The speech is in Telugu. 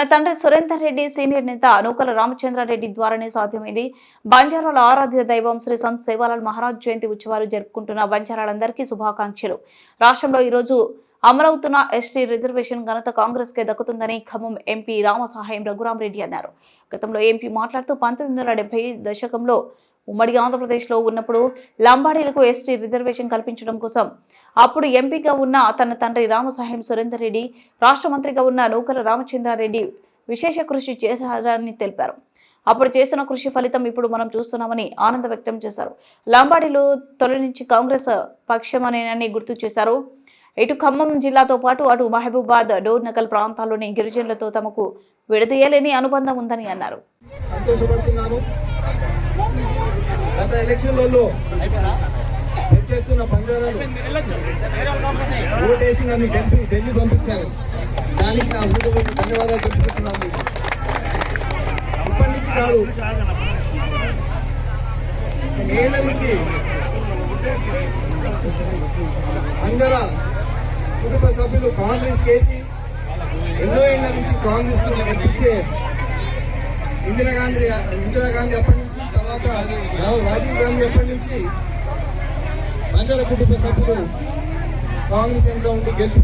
తన తండ్రి సురేందర్ రెడ్డి సీనియర్ నేత నూకల రామచంద్రారెడ్డి ద్వారానే సాధ్యమైంది. బంజారాల ఆరాధ్య దైవం శ్రీ సంత్ సేవాలాల్ మహారాజ్ జయంతి ఉత్సవాలు జరుపుకుంటున్న బంజారాలందరికీ శుభాకాంక్షలు. రాష్ట్రంలో ఈరోజు అమరవుతున్న ఎస్టీ రిజర్వేషన్ ఘనత కాంగ్రెస్ కే దక్కుతుందని ఖమ్మం ఎంపీ రామసహాయం రఘురామరెడ్డి అన్నారు. గతంలో ఎంపీ మాట్లాడుతూ పంతొమ్మిది వందల డెబ్బై దశకంలో ఉమ్మడి ఆంధ్రప్రదేశ్లో ఉన్నప్పుడు లంబాడీలకు ఎస్టీ రిజర్వేషన్ కల్పించడం కోసం. అప్పుడు ఎంపీగా ఉన్న తన తండ్రి రామసాహెం సురేందర్ రెడ్డి రాష్ట్ర మంత్రిగా ఉన్న నూకల రామచంద్రారెడ్డి విశేష కృషి చేశారని తెలిపారు. అప్పుడు చేసిన కృషి ఫలితం ఇప్పుడు మనం చూస్తున్నామని ఆనందం వ్యక్తం చేశారు. లంబాడీలు తొలి నుంచి కాంగ్రెస్ పక్షమనేనని గుర్తు చేశారు. ఇటు ఖమ్మం జిల్లాతో పాటు అటు మహబూబాద్ డోర్ నకల్ ప్రాంతాల్లోని గిరిజనులతో తమకు విడదీయలేని అనుబంధం ఉందని అన్నారు. గత ఎలక్షన్లలో పెద్ద ఎత్తున బంజారాలు ఓటేసి నన్ను ఢిల్లీ ఢిల్లీ పంపించారు. దానికి నా హృదయపూర్వక ధన్యవాదాలు చెప్పుకుంటున్నాను ఇప్పటి నుంచి కాదు ఏళ్ళ నుంచి బంజారా కుటుంబ సభ్యులు కాంగ్రెస్ కేసి ఎన్నో ఏళ్ళ నుంచి కాంగ్రెస్ గెలిపించే ఇందిరాగాంధీ ఇందిరాగాంధీ అప్పటి నుంచి తర్వాత రాజీవ్ గాంధీ ఎప్పటి నుంచి బంజారా కుటుంబ సభ్యులు కాంగ్రెస్ వెనుక ఉండి గెలుపు